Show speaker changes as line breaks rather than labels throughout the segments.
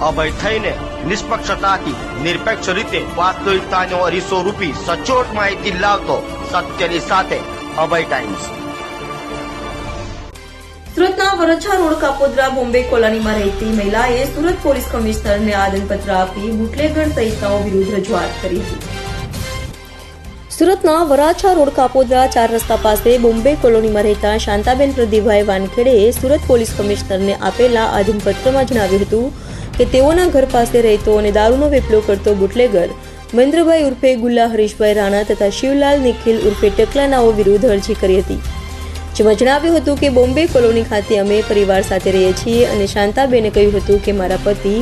અભય થઈને નિષ્પક્ષતાથી, નિરપેક્ષ રીતે વાસ્તવિકતાનો અરીસો રૂપી સચોટ માહિતી લાવતો સત્યની સાથે અભય ટાઈમ્સ
સુરતના વરછા રોડ કાપોદ્રા બોમ્બે કોલોનીમાં રહેતી મહિલાએ સુરત પોલીસ કમિશનરને આદનપત્ર આપી બુટલેગર સહિતનાઓ વિરુદ્ધ રજૂઆત કરી હતી. સુરતના વરાછા રોડ કાપોદ્રા ચાર રસ્તા પાસે બોમ્બે કોલોનીમાં રહેતા શાંતાબેન પ્રદીપભાઈ વાનખેડેએ સુરત પોલીસ કમિશનરને આપેલા આદનપત્રમાં જણાવ્યું હતું કે તેઓના ઘર પાસે રહેતો અને દારૂનો વેપલો કરતો બુટલેગર, મહેન્દ્રભાઈ ઉર્ફે ગુલ્લા હરીશભાઈ રાણા તથા શિવલાલ નિખિલ ઉર્ફે ટકલાનાઓ વિરુદ્ધ અરજી કરી હતી. જેમાં જણાવ્યું હતું કે બોમ્બે કોલોની ખાતે અમે પરિવાર સાથે રહીએ છીએ અને શાંતાબેને કહ્યું હતું કે મારા પતિ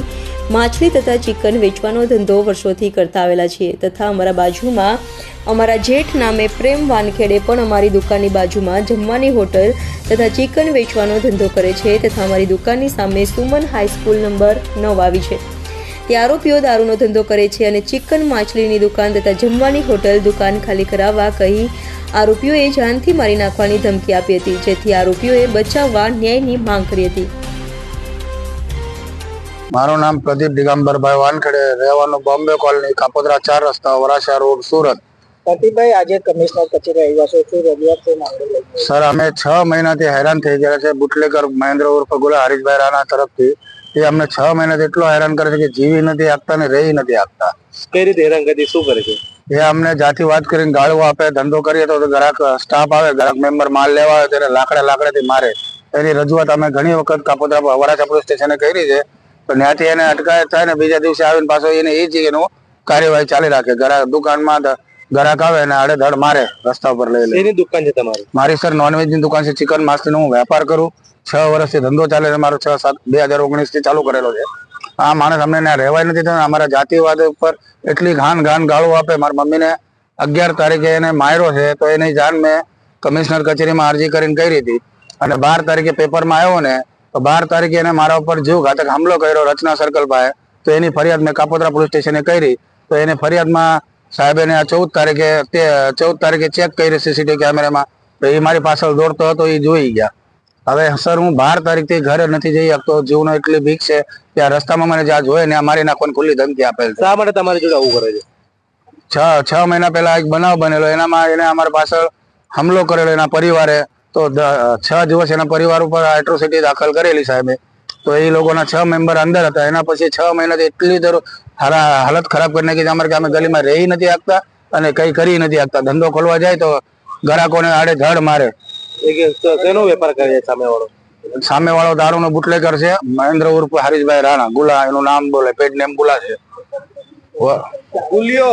માછલી તથા ચિકન વેચવાનો ધંધો વર્ષોથી કરતા આવેલા છીએ. તથા અમારા બાજુમાં, અમારા જેઠ નામે પ્રેમ વાનખેડે પણ અમારી દુકાનની બાજુમાં જમવાની હોટલ તથા ચિકન વેચવાનો ધંધો કરે છે તથા અમારી દુકાનની સામે સુમન હાઈસ્કૂલ નંબર નવ આવી છે. તે આરોપીઓ દારૂનો ધંધો કરે છે અને ચિકન માછલીની દુકાન તથા જમવાની હોટલ દુકાન ખાલી કરાવવા કહી આરોપીઓએ જાનથી મારી નાખવાની ધમકી આપી હતી, જેથી આરોપીઓએ બચાવવા ન્યાયની માંગ કરી હતી.
મારું નામ પ્રદીપ દિગંબરભાઈ વાનખેડે. રહેવાનું બોમ્બે કોલોની કાપોદરા ચાર રસ્તા વરાછા રોડ સુરત.
પ્રદીપભાઈ આજે કમિશનર કચેરી આવ્યા છો. શું રજૂઆત
સર અમે છ મહિનાથી હેરાન થઈ ગયા છે. બુટલેકર મહેન્દ્ર ઉર્ફ ગુલા હરીશભાઈ રાણા તરફથી. એ અમને છ મહિનાથી એટલો હેરાન કરે છે કે જીવી નથી આપતા ને રહી નથી આપતા.
કઈ રીતે હેરાન કરી? શું કરે છે?
એ અમને જાતિ વાત કરીને ગાળો આપે ધંધો કરીએ તો ગ્રાહક સ્ટાફ આવે ગ્રાહક મેમ્બર માલ લેવા આવે તેને લાકડા લાકડાથી મારે. એની રજૂઆત અમે ઘણી વખત કાપોદરા વરાછા પોલીસ સ્ટેશને કરી છે. ત્યાંથી એને અટકાયત થાય ને બીજા દિવસે આવીને પાછો એને એ જ એનું કાર્યવાહી ચાલી રાખે. ગ્રાહક દુકાનમાં ગ્રાહક આવે ને આડેધડ મારે રસ્તા ઉપર લઈ લે.
એની દુકાન છે તમારી?
મારી સર નોનવેજની દુકાન છે ચિકન માછલીનો હું વેપાર કરું. છ વર્ષથી ધંધો ચાલે છે. મારો છ સાત બે હજાર ઓગણીસથી ચાલુ કરેલો છે. આ માણસ અમને ત્યાં રહેવાય નથી. થયો અમારા જાતિવાદ ઉપર એટલી ઘાન ઘાન ગાળો આપે. મારી મમ્મીને અગિયાર તારીખે એને માર્યો છે. તો એની જાણ મેં કમિશનર કચેરીમાં અરજી કરીને કરી હતી અને બાર તારીખે પેપરમાં આવ્યો ને તો બાર તારીખે એને મારા ઉપર જીવ ઘાતક હુમલો કર્યો રચના સર્કલ પાસે. તો એની ફરિયાદ મેં કાપોદરા પોલીસ સ્ટેશને કરી. તો એની ફરિયાદમાં સાહેબે આ ચૌદ તારીખે તે ચૌદ તારીખે ચેક કરી સીસીટીવી કેમેરામાં તો એ મારી પાછળ દોડતો હતો એ જોઈ ગયા. હવે સર હું બાર તારીખથી ઘરે નથી જઈ શકતો. જીવનો એટલી બીક છે કે આ રસ્તામાં મને જ્યાં જોઈએ ને મારી નાખવાની ખુલ્લી ધમકી આપેલ છે.
શા માટે તમારી જોડે આવું કરે છે?
છ છ મહિના પહેલા એક બનાવ બનેલો. એનામાં એને અમારા પાછળ હુમલો કરેલો એના પરિવારે. તો છ દિવસ એના પરિવાર ઉપર એટ્રોસિટી દાખલ કરેલી સાહેબે. તો એ લોકોના છ મેમ્બર અંદર હતા. એના પછી છ મહિનાથી એટલી દર હાલત ખરાબ કરી નાખી અમારે કે અમે ગલીમાં રહી નથી આપતા અને કઈ કરી નથી આપતા ધંધો ખોલવા જાય તો ગ્રાહકોને આડે ધડ મારે.
શેનો વેપાર કરે છે સામે વાળો
સામે વાળો દારૂનો બુટલેકર છે. મહેન્દ્ર ઉર્ફ હરીશભાઈ રાણા. ગુલા એનું નામ બોલે પેટ નેમ ગુલા છે.
ગુલિયો.